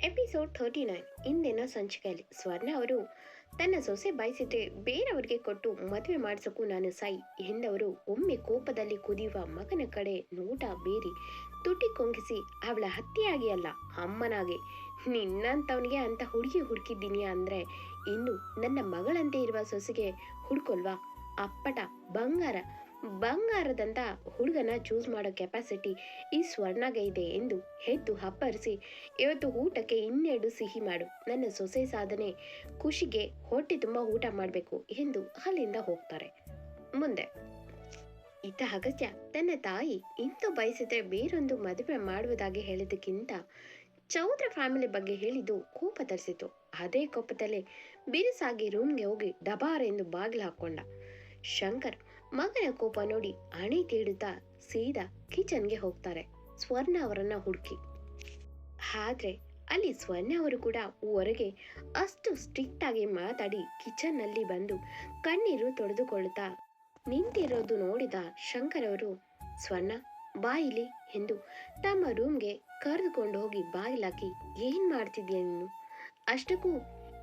Episode thirty nine ಇಂದಿನ ಸಂಚಿಕೆಯಲ್ಲಿ ಸ್ವರ್ಣ ಅವರು ತನ್ನ ಸೊಸೆ ಬಯಸಿದ್ರೆ ಬೇರೆಯವರಿಗೆ ಕೊಟ್ಟು ಮದುವೆ ಮಾಡಿಸೋಕ್ಕೂ ನಾನು ಸೈ ಎಂದವರು ಒಮ್ಮೆ ಕೋಪದಲ್ಲಿ ಕುದಿಯುವ ಮಗನ ಕಡೆ ನೋಟ ಬೇರಿ ತುಟಿ ಕೊಂಗಿಸಿ ಅವಳ ಹತ್ಯೆಯಾಗಿ ಅಲ್ಲ, ಅಮ್ಮನಾಗೆ. ನಿನ್ನಂತವನಿಗೆ ಅಂತ ಹುಡುಗಿ ಹುಡುಕಿದ್ದೀನಿ ಅಂದರೆ ಇನ್ನು ನನ್ನ ಮಗಳಂತೆ ಇರುವ ಸೊಸೆಗೆ ಹುಡ್ಕೊಲ್ವಾ ಅಪ್ಪಟ ಬಂಗಾರ. ಬಂಗಾರದಂತ ಹುಡುಗನ ಚೂಸ್ ಮಾಡೋ ಕೆಪಾಸಿಟಿ ಈ ಸ್ವರ್ಣಗೆ ಇದೆ ಎಂದು ಎದ್ದು ಹಪ್ಪರಿಸಿ ಇವತ್ತು ಊಟಕ್ಕೆ ಇನ್ನೆರಡು ಸಿಹಿ ಮಾಡು. ನನ್ನ ಸೊಸೆ ಸಾಧನೆ, ಖುಷಿಗೆ ಹೊಟ್ಟೆ ತುಂಬ ಊಟ ಮಾಡಬೇಕು ಎಂದು ಅಲ್ಲಿಂದ ಹೋಗ್ತಾರೆ. ಮುಂದೆ, ಇತ್ತ ಅಗತ್ಯ ತನ್ನ ತಾಯಿ ಇಂತ ಬಯಸಿದ್ರೆ ಬೇರೊಂದು ಮದುವೆ ಮಾಡುವುದಾಗಿ ಹೇಳಿದ್ದಕ್ಕಿಂತ ಚೌದ್ರ ಫ್ಯಾಮಿಲಿ ಬಗ್ಗೆ ಹೇಳಿದ್ದು ಕೋಪ ತರಿಸಿತು ಅದೇ ಕೋಪದಲ್ಲೇ ಬಿರುಸಾಗಿ ರೂಮ್ಗೆ ಹೋಗಿ ಡಬಾರ್ ಎಂದು ಬಾಗಿಲು ಹಾಕೊಂಡ. ಶಂಕರ್ ಮಗನ ಕೋಪ ನೋಡಿ ಅಣಿ ತೀಡುತ್ತಾ ಸೀದಾ ಕಿಚನ್ಗೆ ಹೋಗ್ತಾರೆ. ಸ್ವರ್ಣ ಅವರನ್ನ ಹುಡುಕಿ. ಆದ್ರೆ ಅಲ್ಲಿ ಸ್ವರ್ಣ ಅವರು ಕೂಡ ಹೊರಗೆ ಅಷ್ಟು ಸ್ಟ್ರಿಕ್ಟ್ ಆಗಿ ಮಾತಾಡಿ ಕಿಚನ್ನಲ್ಲಿ ಬಂದು ಕಣ್ಣೀರು ತೊಡೆದುಕೊಳ್ಳುತ್ತಾ ನಿಂತಿರೋದು ನೋಡಿದ ಶಂಕರ್ ಅವರು, ಸ್ವರ್ಣ ಬಾಯಿಲಿ ಎಂದು ತಮ್ಮ ರೂಮ್ಗೆ ಕರೆದುಕೊಂಡು ಹೋಗಿ ಬಾಗಿಲಾಕಿ, ಏನ್ ಮಾಡ್ತಿದ್ಯಾ ನೀನು? ಅಷ್ಟಕ್ಕೂ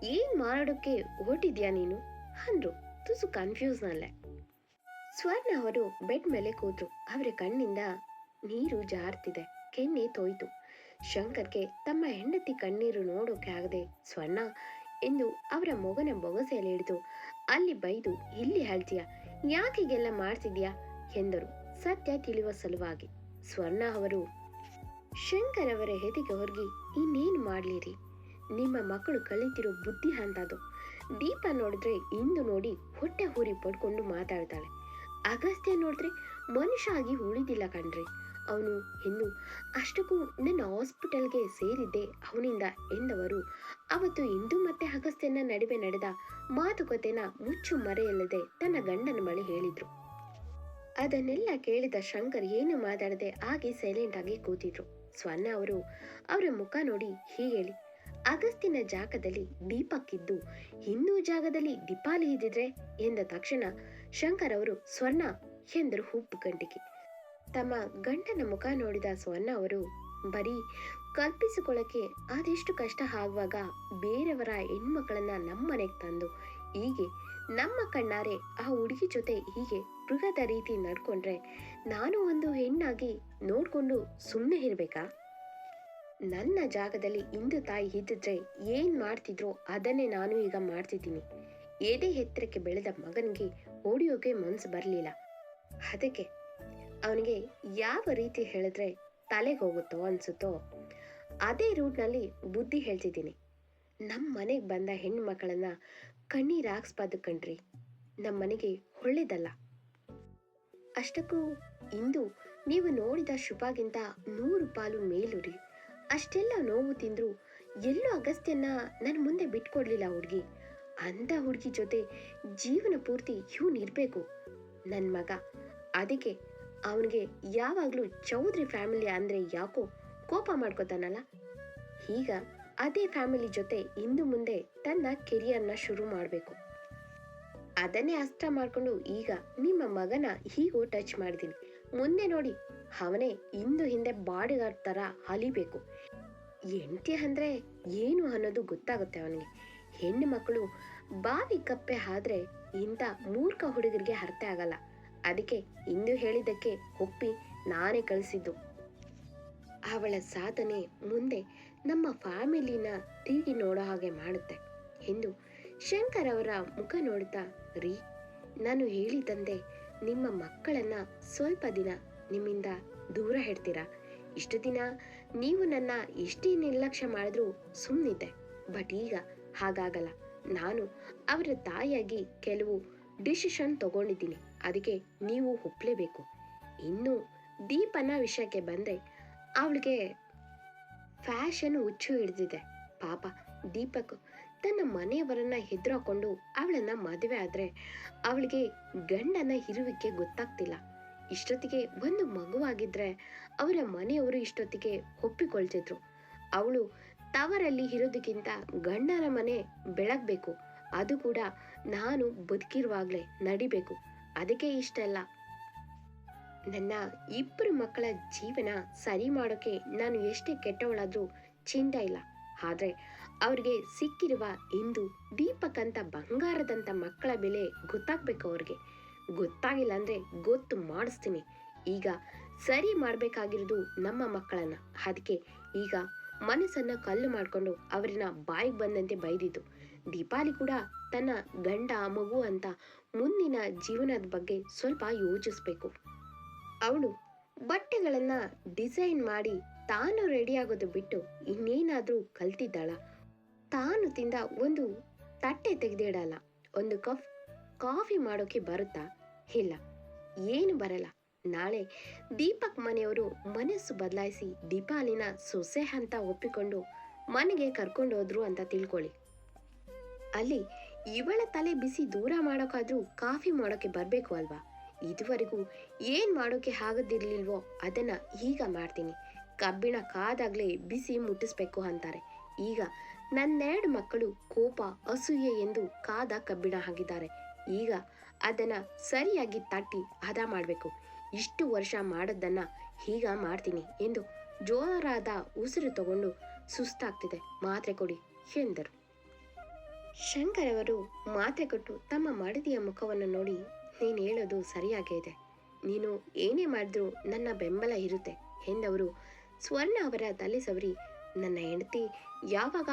ಏನ್ ಮಾಡೋಕ್ಕೆ ಹೊರಟಿದ್ಯಾ ನೀನು? ಅಂದ್ರು. ತುಸು ಕನ್ಫ್ಯೂಸ್ನಲ್ಲೇ ಸ್ವರ್ಣ ಅವರು ಬೆಡ್ ಮೇಲೆ ಕೂತ್ರು. ಅವರ ಕಣ್ಣಿಂದ ನೀರು ಜಾರ್ತಿದೆ. ಕೆನ್ನೆ ತೋಯ್ತು. ಶಂಕರ್ಗೆ, ತಮ್ಮ ಹೆಂಡತಿ ಕಣ್ಣೀರು ನೋಡೋಕೆ ಆಗದೆ, ಸ್ವರ್ಣ ಎಂದು ಅವರ ಮಗನ ಬೊಗಸೆಯಲ್ಲಿ ಹಿಡಿದು, ಅಲ್ಲಿ ಬೈದು, ಇಲ್ಲಿ ಹೇಳ್ತೀಯ ಯಾಕಿಗೆಲ್ಲ ಮಾಡ್ತಿದ್ಯಾ ಎಂದರು. ಸತ್ಯ ತಿಳಿಯುವ ಸಲುವಾಗಿ. ಸ್ವರ್ಣ ಅವರು, ಶಂಕರ್ ಅವರ ಹೆದಿಗೆ ಹೊರಗಿ, ಇನ್ನೇನು ಮಾಡಲಿರಿ? ನಿಮ್ಮ ಮಕ್ಕಳು ಕಲಿತಿರೋ ಬುದ್ಧಿ ಅಂತದು ದೀಪ ನೋಡಿದ್ರೆ ಇಂದು ನೋಡಿ ಹೊಟ್ಟೆ ಹುರಿ ಪಡ್ಕೊಂಡು ಮಾತಾಡ್ತಾಳೆ. ಅಗಸ್ತ್ಯ ನೋಡಿದ್ರೆ ಮನುಷ್ಯ ಆಗಿ ಉಳಿದಿಲ್ಲ ಕಣ್ರಿ. ಅವನು ಹೆಣ್ಣು ಅಷ್ಟಕ್ಕೂ ನನ್ನ ಹಾಸ್ಪಿಟಲ್ಗೆ ಸೇರಿದ್ದೆ ಅವನಿಂದ ಎಂದವರು. ಅವತ್ತು ಇಂದು ಮತ್ತೆ ಅಗಸ್ತ್ಯನ ನಡುವೆ ನಡೆದ ಮಾತುಕತೆನ ಮುಚ್ಚು ಮರೆಯಲ್ಲದೆ ತನ್ನ ಗಂಡನ ಬಳಿ ಹೇಳಿದ್ರು. ಅದನ್ನೆಲ್ಲ ಕೇಳಿದ ಶಂಕರ್ ಏನು ಮಾತಾಡದೆ ಆಗಿ ಸೈಲೆಂಟ್ ಆಗಿ ಕೂತಿದ್ರು. ಸ್ವರ್ಣ ಅವರು ಅವರ ಮುಖ ನೋಡಿ ಹೀಗೆ ಹೇಳಿ ಅಗಸ್ತಿನ ಜಾಗದಲ್ಲಿ ದೀಪಕ್ಕಿದ್ದು, ಹಿಂದೂ ಜಾಗದಲ್ಲಿ ದೀಪಾಲಿ ಇದ್ದಿದ್ರೆ? ಎಂದ ತಕ್ಷಣ ಶಂಕರ್ ಅವರು ಸ್ವರ್ಣ ಎಂದರು ಹುಬ್ಬು ಗಂಟಿಗೆ ತಮ್ಮ ಗಂಡನ ಮುಖ ನೋಡಿದ ಸ್ವರ್ಣ ಅವರು, ಬರೀ ಕಲ್ಪಿಸಿಕೊಳ್ಳಕ್ಕೆ ಅದೆಷ್ಟು ಕಷ್ಟ ಆಗುವಾಗ ಬೇರೆಯವರ ಹೆಣ್ಮಕ್ಕಳನ್ನ ನಮ್ಮನೆಗೆ ತಂದು, ಹೀಗೆ ನಮ್ಮ ಕಣ್ಣಾರೆ ಆ ಹುಡುಗಿ ಜೊತೆ ಹೀಗೆ ಮೃಗದ ರೀತಿ ನಡ್ಕೊಂಡ್ರೆ ನಾನು ಒಂದು ಹೆಣ್ಣಾಗಿ ನೋಡ್ಕೊಂಡು ಸುಮ್ಮನೆ ಇರ್ಬೇಕಾ? ನನ್ನ ಜಾಗದಲ್ಲಿ ಇಂದು ತಾಯಿ ಇದ್ದಿದ್ರೆ ಏನ್ ಮಾಡ್ತಿದ್ರೋ ಅದನ್ನೇ ನಾನು ಈಗ ಮಾಡ್ತಿದ್ದೀನಿ. ಎದೆ ಎತ್ತರಕ್ಕೆ ಬೆಳೆದ ಮಗನಿಗೆ ಓಡಿಯೋಕೆ ಮನ್ಸು ಬರಲಿಲ್ಲ. ಅದಕ್ಕೆ ಅವನಿಗೆ ಯಾವ ರೀತಿ ಹೇಳಿದ್ರೆ ತಲೆಗೆ ಹೋಗುತ್ತೋ ಅನ್ಸುತ್ತೋ ಅದೇ ರೂಟ್ನಲ್ಲಿ ಬುದ್ಧಿ ಹೇಳ್ತಿದ್ದೀನಿ. ನಮ್ಮ ಮನೆಗೆ ಬಂದ ಹೆಣ್ಣು ಮಕ್ಕಳನ್ನ ಕಣ್ಣೀರು ಹಾಕ್ಸ್ಬಾರ್ದು ಕಣ್ರಿ. ನಮ್ಮ ಮನೆಗೆ ಒಳ್ಳೇದಲ್ಲ. ಅಷ್ಟಕ್ಕೂ ಇಂದು ನೀವು ನೋಡಿದ ಶುಭಾಗಿಂತ ನೂರು ಪಾಲು ಮೇಲುರಿ. ಅಷ್ಟೆಲ್ಲ ನೋವು ತಿಂದ್ರು ಎಲ್ಲೂ ಅಗಸ್ತ್ಯನ್ನ ನನ್ನ ಮುಂದೆ ಬಿಟ್ಕೊಡ್ಲಿಲ್ಲ ಹುಡುಗಿ. ಅಂಥ ಹುಡುಗಿ ಜೊತೆ ಜೀವನ ಪೂರ್ತಿ ಇವನ್ ಇರಬೇಕು. ನನ್ನ ಮಗ. ಅದಕ್ಕೆ ಅವನಿಗೆ ಯಾವಾಗಲೂ ಚೌಧರಿ ಫ್ಯಾಮಿಲಿ ಅಂದರೆ ಯಾಕೋ ಕೋಪ ಮಾಡ್ಕೋತಾನಲ್ಲ? ಈಗ ಅದೇ ಫ್ಯಾಮಿಲಿ ಜೊತೆ ಇನ್ನು ಮುಂದೆ ತನ್ನ ಕೆರಿಯರ್ನ ಶುರು ಮಾಡಬೇಕು. ಅದನ್ನೇ ಅಸ್ತ್ರ ಮಾಡಿಕೊಂಡು ಈಗ ನಿಮ್ಮ ಮಗನ ಹೀಗೂ ಟಚ್ ಮಾಡಿದ್ದೀನಿ ಮುಂದೆ ನೋಡಿ ಅವನೇ ಇಂದು ಹಿಂದೆ ಬಾಡಿಗಾರ್ಡ್ ಥರ ಅಲಿಬೇಕು. ಹೆಂಡತಿ ಅಂದ್ರೆ ಏನು ಅನ್ನೋದು ಗೊತ್ತಾಗುತ್ತೆ ಅವನಿಗೆ. ಹೆಣ್ಣು ಮಕ್ಕಳು ಬಾವಿ ಕಪ್ಪೆ ಆದ್ರೆ ಇಂಥ ಮೂರ್ಖ ಹುಡುಗರಿಗೆ ಅರ್ಥ ಆಗಲ್ಲ. ಅದಕ್ಕೆ ಇಂದು ಹೇಳಿದ್ದಕ್ಕೆ ಒಪ್ಪಿ ನಾನೇ ಕಳಿಸಿದ್ದು. ಅವಳ ಸಾಧನೆ ಮುಂದೆ ನಮ್ಮ ಫ್ಯಾಮಿಲಿನ ತಿರುಗಿ ನೋಡೋ ಹಾಗೆ ಮಾಡುತ್ತೆ. ಎಂದು ಶಂಕರ್ ಅವರ ಮುಖ ನೋಡ್ತಾ, ರೀ, ನಾನು ಹೇಳಿದಂತೆ ನಿಮ್ಮ ಮಕ್ಕಳನ್ನ ಸ್ವಲ್ಪ ದಿನ ನಿಮ್ಮಿಂದ ದೂರ ಇಡ್ತೀರಾ? ಇಷ್ಟು ದಿನ ನೀವು ನನ್ನ ಎಷ್ಟೇ ನಿರ್ಲಕ್ಷ್ಯ ಮಾಡಿದ್ರೂ ಸುಮ್ಮನಿದ್ದೆ ಬಟ್ ಈಗ ಹಾಗಾಗಲ್ಲ. ನಾನು ಅವರ ತಾಯಿಯಾಗಿ ಕೆಲವು ಡಿಸಿಷನ್ ತಗೊಂಡಿದ್ದೀನಿ. ಅದಕ್ಕೆ ನೀವು ಒಪ್ಪಲೇಬೇಕು ಇನ್ನು ದೀಪನ ವಿಷಯಕ್ಕೆ ಬಂದರೆ ಅವಳಿಗೆ ಫ್ಯಾಷನ್ ಹುಚ್ಚು ಹಿಡಿದಿದೆ. ಪಾಪ ದೀಪಕ್ ತನ್ನ ಮನೆಯವರನ್ನ ಹೆದರಾಕೊಂಡು ಅವಳನ್ನ ಮದುವೆ ಆದ್ರೆ ಅವಳಿಗೆ ಗಂಡನ ಇರುವಿಕೆ ಗೊತ್ತಾಗ್ತಿಲ್ಲ. ಇಷ್ಟೊತ್ತಿಗೆ ಒಂದು ಮಗುವಾಗಿದ್ರೆ ಅವರ ಮನೆಯವರು ಇಷ್ಟೊತ್ತಿಗೆ ಒಪ್ಪಿಕೊಳ್ತಿದ್ರು. ಅವಳು ತವರಲ್ಲಿ ಇರೋದಕ್ಕಿಂತ ಗಂಡನ ಮನೆ ಬೆಳಗ್ಬೇಕು. ಅದು ಕೂಡ ನಾನು ಬದುಕಿರುವಾಗ್ಲೇ ನಡಿಬೇಕು. ಅದಕ್ಕೆ ಇಷ್ಟ ಅಲ್ಲ ನನ್ನ ಇಬ್ಬರು ಮಕ್ಕಳ ಜೀವನ ಸರಿ ಮಾಡೋಕೆ ನಾನು ಎಷ್ಟೇ ಕೆಟ್ಟವಳಾದರೂ ಚಿಂತೆ ಇಲ್ಲ. ಆದರೆ ಅವ್ರಿಗೆ ಸಿಕ್ಕಿರುವ ಇಂದು ದೀಪಕ್ಕಂಥ ಬಂಗಾರದಂಥ ಮಕ್ಕಳ ಬೆಲೆ ಗೊತ್ತಾಗ್ಬೇಕು ಅವ್ರಿಗೆ. ಗೊತ್ತಾಗಿಲ್ಲ ಅಂದರೆ ಗೊತ್ತು ಮಾಡಿಸ್ತೀನಿ. ಈಗ ಸರಿ ಮಾಡಬೇಕಾಗಿರೋದು ನಮ್ಮ ಮಕ್ಕಳನ್ನ. ಅದಕ್ಕೆ ಈಗ ಮನಸ್ಸನ್ನ ಕಲ್ಲು ಮಾಡ್ಕೊಂಡು ಅವರನ್ನ ಬಾಯಿಗೆ ಬಂದಂತೆ ಬೈದಿತು ದೀಪಾಲಿ ಕೂಡ ತನ್ನ ಗಂಡ, ಮಗು ಅಂತ ಮುಂದಿನ ಜೀವನದ ಬಗ್ಗೆ ಸ್ವಲ್ಪ ಯೋಚಿಸ್ಬೇಕು. ಅವಳು ಬಟ್ಟೆಗಳನ್ನ ಡಿಸೈನ್ ಮಾಡಿ ತಾನು ರೆಡಿ ಆಗೋದು ಬಿಟ್ಟು ಇನ್ನೇನಾದರೂ ಕಲ್ತಿದ್ದಾಳ. ತಾನು ತಿಂದ ಒಂದು ತಟ್ಟೆ ತೆಗೆದಿಡಲ್ಲ, ಒಂದು ಕಫ್ ಕಾಫಿ ಮಾಡೋಕೆ ಬರುತ್ತಾ? ಇಲ್ಲ, ಏನು ಬರಲ್ಲ. ನಾಳೆ ದೀಪಕ್ ಮನೆಯವರು ಮನಸ್ಸು ಬದಲಾಯಿಸಿ ದೀಪಾಲಿನ ಸೊಸೆ ಅಂತ ಒಪ್ಪಿಕೊಂಡು ಮನೆಗೆ ಕರ್ಕೊಂಡು ಹೋದ್ರು ಅಂತ ತಿಳ್ಕೊಳ್ಳಿ. ಅಲ್ಲಿ ಇವಳ ತಲೆ ಬಿಸಿ ದೂರ ಮಾಡೋಕ್ಕಾದ್ರೂ ಕಾಫಿ ಮಾಡೋಕೆ ಬರಬೇಕು ಅಲ್ವಾ? ಇದುವರೆಗೂ ಏನ್ ಮಾಡೋಕೆ ಆಗದಿರ್ಲಿಲ್ವೋ ಅದನ್ನ ಈಗ ಮಾಡ್ತೀನಿ. ಕಬ್ಬಿಣ ಕಾದಾಗ್ಲೇ ಬಿಸಿ ಮುಟ್ಟಿಸ್ಬೇಕು ಅಂತಾರೆ. ಈಗ ನನ್ನೆರಡು ಮಕ್ಕಳು ಕೋಪ, ಅಸೂಯೆ ಎಂದು ಕಾದ ಕಬ್ಬಿಣ ಹಾಕಿದ್ದಾರೆ. ಈಗ ಅದನ್ನ ಸರಿಯಾಗಿ ತಟ್ಟಿ ಹದ ಮಾಡಬೇಕು. ಇಷ್ಟು ವರ್ಷ ಮಾಡದ್ದನ್ನ ಈಗ ಮಾಡ್ತೀನಿ ಎಂದು ಜೋರಾದ ಉಸಿರು ತಗೊಂಡು ಸುಸ್ತಾಗ್ತಿದೆ. ಮಾತ್ರೆ ಕೊಡಿ ಎಂದರು. ಶಂಕರ್ ಅವರು ಮಾತ್ರೆ ಕೊಟ್ಟು ತಮ್ಮ ಮಡದಿಯ ಮುಖವನ್ನು ನೋಡಿ, ನೀನು ಹೇಳೋದು ಸರಿಯಾಗೇ ಇದೆ. ನೀನು ಏನೇ ಮಾಡಿದ್ರೂ ನನ್ನ ಬೆಂಬಲ ಇರುತ್ತೆ ಎಂದವರು ಸ್ವರ್ಣ ಅವರ ತಲೆ ಸವರಿ, ನನ್ನ ಹೆಂಡತಿ ಯಾವಾಗ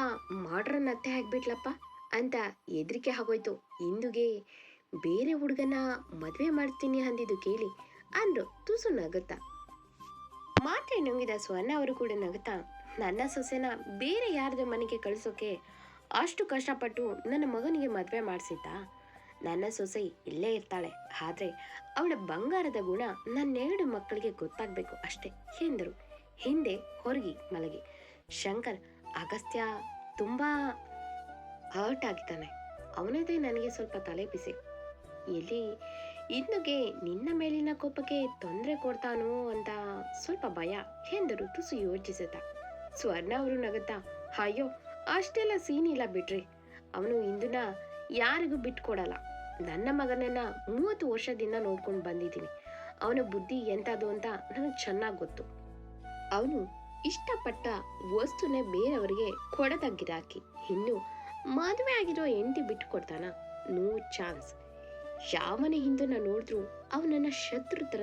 ಮಾಡ್ರನ್ನತ್ತೆ ಅತ್ತೆ ಆಗ್ಬಿಟ್ಲಪ್ಪ ಅಂತ ಹೆದರಿಕೆ ಆಗೋಯ್ತು. ಇಂದುಗೆ ಬೇರೆ ಹುಡುಗನ ಮದುವೆ ಮಾಡ್ತೀನಿ ಅಂದಿದ್ದು ಕೇಳಿ ಅಂದ್ರು. ತುಸು ನಗುತ್ತಾ. ಮಾತ್ರೆ ನುಂಗಿದ ಸ್ವರ್ಣ ಅವರು ಕೂಡ ನಗುತ್ತಾ. ನನ್ನ ಸೊಸೆನ ಬೇರೆ ಯಾರದ ಮನೆಗೆ ಕಳಿಸೋಕೆ ಅಷ್ಟು ಕಷ್ಟಪಟ್ಟು ನನ್ನ ಮಗನಿಗೆ ಮದುವೆ ಮಾಡಿಸಿದ್ದ? ನನ್ನ ಸೊಸೆ ಇಲ್ಲೇ ಇರ್ತಾಳೆ. ಆದರೆ ಅವಳ ಬಂಗಾರದ ಗುಣ ನನ್ನೆರಡು ಮಕ್ಕಳಿಗೆ ಗೊತ್ತಾಗಬೇಕು ಅಷ್ಟೇ, ಎಂದರು. ಹಿಂದೆ ಹೊರಗಿ ಮಲಗಿ. ಶಂಕರ್ ಅಗಸ್ತ್ಯ ತುಂಬ ಹರ್ಟ್ ಆಗಿದ್ದಾನೆ. ಅವನದೇ ನನಗೆ ಸ್ವಲ್ಪ ತಲೆ ಬಿಸಿ. ಎಲ್ಲಿ ಇಂದುಗೆ ನಿನ್ನ ಮೇಲಿನ ಕೋಪಕ್ಕೆ ತೊಂದರೆ ಕೊಡ್ತಾನೋ ಅಂತ ಸ್ವಲ್ಪ ಭಯ ಎಂದರು ತುಸು ಯೋಚಿಸುತ್ತ. ಸ್ವರ್ಣ ಅವರು ನಗುತ್ತಾ, ಅಯ್ಯೋ, ಅಷ್ಟೆಲ್ಲ ಸೀನ್ ಇಲ್ಲ ಬಿಡ್ರಿ ಅವನು ಇಂದುನ ಯಾರಿಗೂ ಬಿಟ್ಕೊಡಲ್ಲ. ನನ್ನ ಮಗನನ್ನ ಮೂವತ್ತು ವರ್ಷದಿಂದ ನೋಡ್ಕೊಂಡು ಬಂದಿದ್ದೀನಿ. ಅವನ ಬುದ್ಧಿ ಎಂತದು ಅಂತ ನನಗೆ ಚೆನ್ನಾಗಿ ಗೊತ್ತು. ಅವನು ಇಷ್ಟಪಟ್ಟ ವಸ್ತುನೇ ಬೇರೆಯವರಿಗೆ ಕೊಡದ ಗಿರಾಕಿ ಇನ್ನು ಮದುವೆ ಆಗಿರೋ ಹೆಂಡತಿ ಬಿಟ್ಟು ಕೊಡ್ತಾನ ನೋ ಚಾನ್ಸ್. ಯಾವನೇ ಹಿಂದನ್ನ ನೋಡಿದ್ರು ಅವನನ್ನ ಶತ್ರು ಥರ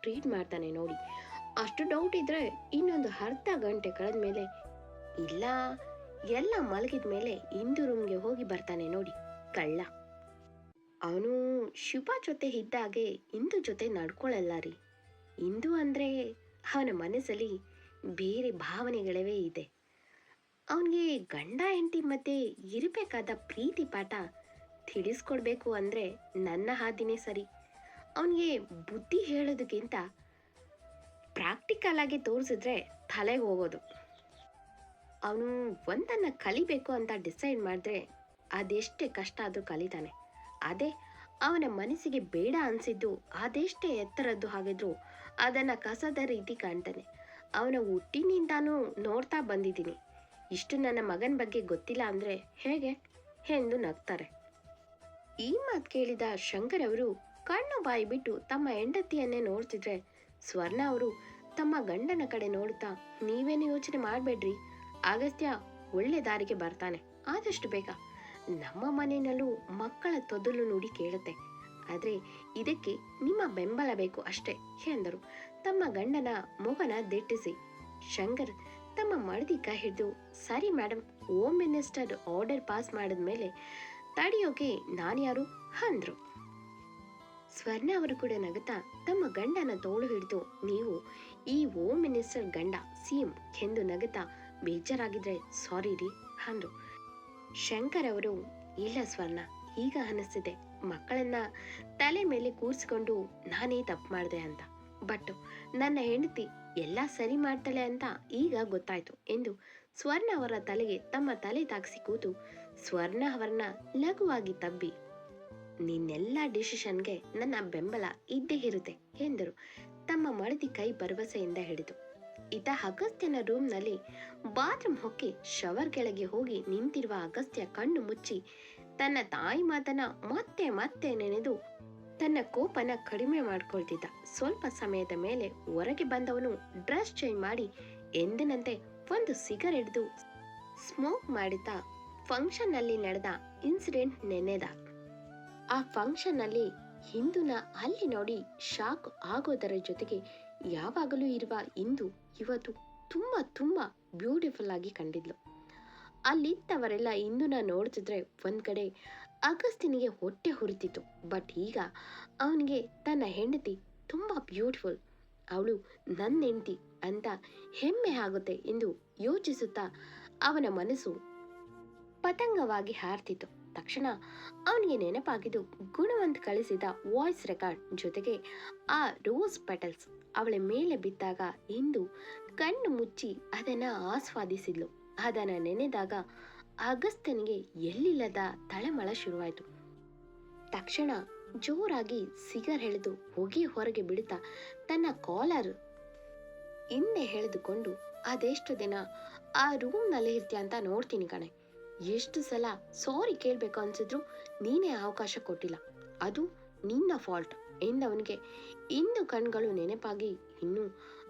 ಟ್ರೀಟ್ ಮಾಡ್ತಾನೆ ನೋಡಿ. ಅಷ್ಟು ಡೌಟ್ ಇದ್ರೆ ಇನ್ನೊಂದು ಅರ್ಧ ಗಂಟೆ ಕಳೆದ ಮೇಲೆ ಇಲ್ಲ, ಎಲ್ಲ ಮಲಗಿದ ಮೇಲೆ ಇಂದು ರೂಮ್ಗೆ ಹೋಗಿ ಬರ್ತಾನೆ ನೋಡಿ ಕಳ್ಳ. ಅವನು ಶುಭ ಜೊತೆ ಇದ್ದಾಗೆ ಇಂದು ಜೊತೆ ನಡ್ಕೊಳ್ಳಲ್ಲ ರೀ. ಇಂದು ಅಂದ್ರೆ ಅವನ ಮನಸ್ಸಲ್ಲಿ ಬೇರೆ ಭಾವನೆಗಳವೇ ಇದೆ. ಅವನಿಗೆ ಗಂಡ, ಹೆಂಡತಿ ಮಧ್ಯೆ ಇರಬೇಕಾದ ಪ್ರೀತಿ ಪಾಠ ತಿಳಿಸ್ಕೊಡ್ಬೇಕು ಅಂದ್ರೆ ನನ್ನ ಹಾದಿನೇ ಸರಿ. ಅವನಿಗೆ ಬುದ್ಧಿ ಹೇಳೋದಕ್ಕಿಂತ ಪ್ರಾಕ್ಟಿಕಲ್ ಆಗಿ ತೋರಿಸಿದ್ರೆ ತಲೆಗೆ ಹೋಗೋದು. ಅವನು ಒಂದನ್ನು ಕಲಿಬೇಕು ಅಂತ ಡಿಸೈಡ್ ಮಾಡಿದ್ರೆ ಅದೆಷ್ಟೇ ಕಷ್ಟ ಆದರೂ ಕಲಿತಾನೆ. ಅದೇ ಅವನ ಮನಸ್ಸಿಗೆ ಬೇಡ ಅನಿಸಿದ್ದು ಅದೆಷ್ಟೇ ಎತ್ತರದ್ದು ಹಾಗಿದ್ರು ಅದನ್ನು ಕಸದ ರೀತಿ ಕಾಣ್ತಾನೆ. ಅವನ ಹುಟ್ಟಿನಿಂದಾನೂ ನೋಡ್ತಾ ಬಂದಿದ್ದೀನಿ. ಇಷ್ಟು ನನ್ನ ಮಗನ ಬಗ್ಗೆ ಗೊತ್ತಿಲ್ಲ ಅಂದರೆ ಹೇಗೆ? ಎಂದು ನಗ್ತಾರೆ. ಈ ಮಾತು ಕೇಳಿದ ಶಂಕರ್ ಅವರು ಕಣ್ಣು ಬಾಯಿ ಬಿಟ್ಟು ತಮ್ಮ ಹೆಂಡತಿಯನ್ನೇ ನೋಡ್ತಿದ್ರೆ ಸ್ವರ್ಣ ಅವರು ತಮ್ಮ ಗಂಡನ ಕಡೆ ನೋಡುತ್ತಾ, ನೀವೇನು ಯೋಚನೆ ಮಾಡಬೇಡ್ರಿ. ಅಗತ್ಯ ಒಳ್ಳೆ ದಾರಿಗೆ ಬರ್ತಾನೆ. ಆದಷ್ಟು ಬೇಗ. ನಮ್ಮ ಮನೆಯಲ್ಲೂ ಮಕ್ಕಳ ತೊದಲು ನುಡಿ ಕೇಳುತ್ತೆ. ಆದ್ರೆ ಇದಕ್ಕೆ ನಿಮ್ಮ ಬೆಂಬಲ ಬೇಕು ಅಷ್ಟೇ, ಎಂದರು. ತಮ್ಮ ಗಂಡನ ಮೊಗನ ದಿಟ್ಟಿಸಿ. ಶಂಕರ್ ತಮ್ಮ ಮಡದಿ ಕೈ ಹಿಡಿದು, ಸರಿ madam home minister order pass ಮಾಡಿದ್ಮೇಲೆ ತಡೆಯೋಕೆ ನಾನ್ಯಾರು ಅಂದ್ರು. ಸ್ವರ್ಣ ಅವರು ಕೂಡ ನಗುತ್ತಾ ತಮ್ಮ ಗಂಡನ ತೋಳು ಹಿಡಿದು ನೀವು ಈ ಹೋಮ್ ಮಿನಿಸ್ಟರ್ ಗಂಡ ಸಿಎಂ ಎಂದು ನಗುತ್ತಾ ಬೇಜಾರಾಗಿದ್ರೆ ಸಾರಿ ರೀ, ಅಂದ್ರು. ಶಂಕರ್ ಅವರು, ಇಲ್ಲ ಸ್ವರ್ಣ, ಈಗ ಅನಿಸ್ತಿದೆ. ಮಕ್ಕಳನ್ನ ತಲೆ ಮೇಲೆ ಕೂರಿಸ್ಕೊಂಡು ನಾನೇ ತಪ್ಪು ಮಾಡಿದೆ ಅಂತ. ಬಟ್ ನನ್ನ ಹೆಂಡತಿ ಎಲ್ಲ ಸರಿ ಮಾಡ್ತಾಳೆ ಅಂತ ಈಗ ಗೊತ್ತಾಯ್ತು ಎಂದು ಸ್ವರ್ಣ ಅವರ ತಲೆಗೆ ತಮ್ಮ ತಲೆ ತಾಗಿಸಿ ಕೂತು ಸ್ವರ್ಣ ಅವರನ್ನ ಲಘುವಾಗಿ ತಬ್ಬಿ, ನಿನ್ನೆಲ್ಲ ಡಿಸಿಷನ್ಗೆ ನನ್ನ ಬೆಂಬಲ ಇದ್ದೇ ಇರುತ್ತೆ, ಎಂದರು. ತಮ್ಮ ಮಡದಿ ಕೈ ಭರವಸೆಯಿಂದ ಹಿಡಿದು, ಇತ ಅಗಸ್ತ್ಯನ ರೂಮ್ನಲ್ಲಿ ಬಾತ್ರೂಮ್ ಹೊಕ್ಕಿ ಶವರ್ ಕೆಳಗೆ ಹೋಗಿ ನಿಂತಿರುವ ಅಗಸ್ತ್ಯ ಕಣ್ಣು ಮುಚ್ಚಿ, ತನ್ನ ತಾಯಿ ಮಾತನ್ನ ಮತ್ತೆ ಮತ್ತೆ ನೆನೆದು ತನ್ನ ಕೋಪನ ಕಡಿಮೆ ಮಾಡಿಕೊಳ್ತಿದ್ದ. ಸ್ವಲ್ಪ ಸಮಯದ ಮೇಲೆ ಹೊರಗೆ ಬಂದವನು ಡ್ರೆಸ್ ಚೇಂಜ್ ಮಾಡಿ ಎಂದಿನಂತೆ ಒಂದು ಸಿಗರ್ ಹಿಡಿದು ಸ್ಮೋಕ್ ಮಾಡುತ್ತಾ ಫಂಕ್ಷನ್ನಲ್ಲಿ ನಡೆದ ಇನ್ಸಿಡೆಂಟ್ ನೆನೆದ. ಆ ಫಂಕ್ಷನ್ ಅಲ್ಲಿ ಹಿಂದೂನ ಅಲ್ಲಿ ನೋಡಿ ಶಾಕ್ ಆಗೋದರ ಜೊತೆಗೆ ಯಾವಾಗಲೂ ಇರುವ ಇಂದು ಇವತ್ತು ತುಂಬ ತುಂಬ ಬ್ಯೂಟಿಫುಲ್ ಆಗಿ ಕಂಡಿದ್ಲು. ಅಲ್ಲಿದ್ದವರೆಲ್ಲ ಇಂದುನ ನೋಡ್ತಿದ್ರೆ ಒಂದು ಕಡೆ ಅಗಸ್ತಿನಿಗೆ ಹೊಟ್ಟೆ ಹುರಿತಿತ್ತು. ಬಟ್ ಈಗ ಅವನಿಗೆ ತನ್ನ ಹೆಂಡತಿ ತುಂಬ ಬ್ಯೂಟಿಫುಲ್. ಅವಳು ನನ್ನ ಹೆಂಡತಿ ಅಂತ ಹೆಮ್ಮೆ ಆಗುತ್ತೆ ಎಂದು ಯೋಚಿಸುತ್ತಾ ಅವನ ಮನಸ್ಸು ಪತಂಗವಾಗಿ ಹಾರ್ತಿತ್ತು. ತಕ್ಷಣ ಅವನಿಗೆ ನೆನಪಾಗಿದ್ದು ಗುಣವಂತ್ ಕಳಿಸಿದ ವಾಯ್ಸ್ ರೆಕಾರ್ಡ್ ಜೊತೆಗೆ ಆ ರೋಸ್ ಪೆಟಲ್ಸ್ ಅವಳ ಮೇಲೆ ಬಿದ್ದಾಗ ಇಂದು ಕಣ್ಣು ಮುಚ್ಚಿ ಅದನ್ನ ಆಸ್ವಾದಿಸಿದ್ಲು. ಅದನ್ನ ನೆನೆದಾಗ ಅಗಸ್ತ್ಯನಿಗೆ ಎಲ್ಲಿಲ್ಲದ ತಳಮಳ ಶುರುವಾಯಿತು. ತಕ್ಷಣ ಜೋರಾಗಿ ಸಿಗರ್ ಎಳೆದು ಹೊಗೆ ಹೊರಗೆ ಬಿಡುತ್ತಾ ತನ್ನ ಕಾಲರ್ ಹಿಂದೆ ಎಳೆದುಕೊಂಡು, ಅದೆಷ್ಟು ದಿನ ಆ ರೂಮ್ನಲ್ಲಿ ಇರ್ತೀಯ ಅಂತ ನೋಡ್ತೀನಿ ಕಣೆ. ಎಷ್ಟು ಸಲ ಸಾರಿ ಕೇಳಬೇಕು ಅನ್ಸಿದ್ರು ನೀನೇ ಅವಕಾಶ ಕೊಟ್ಟಿಲ್ಲ. ಅದು ನಿನ್ನ ಫಾಲ್ಟ್ ಎಂದವನಿಗೆ ಇಂದು ಕಣ್ಗಳು ನೆನಪಾಗಿ ಇನ್ನು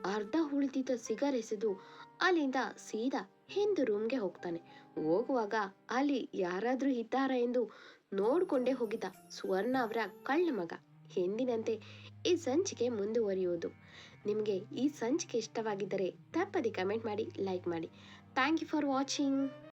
ಅರ್ಧ ಉಳಿದಿದ್ದ ಸಿಗರ್ ಎಸೆದು ಅಲ್ಲಿಂದ ಸೀದಾ ಹಿಂದು ರೂಮ್ಗೆ ಹೋಗ್ತಾನೆ. ಹೋಗುವಾಗ ಅಲ್ಲಿ ಯಾರಾದ್ರೂ ಇದ್ದಾರಾ ಎಂದು ನೋಡ್ಕೊಂಡೇ ಹೋಗಿದ್ದ ಸುವರ್ಣ ಅವರ ಕಳ್ಳ ಮಗ. ಎಂದಿನಂತೆ ಈ ಸಂಚಿಕೆ ಮುಂದುವರಿಯುವುದು. ನಿಮಗೆ ಈ ಸಂಚಿಕೆ ಇಷ್ಟವಾಗಿದ್ದರೆ ತಪ್ಪದೆ ಕಮೆಂಟ್ ಮಾಡಿ ಲೈಕ್ ಮಾಡಿ. Thank you for watching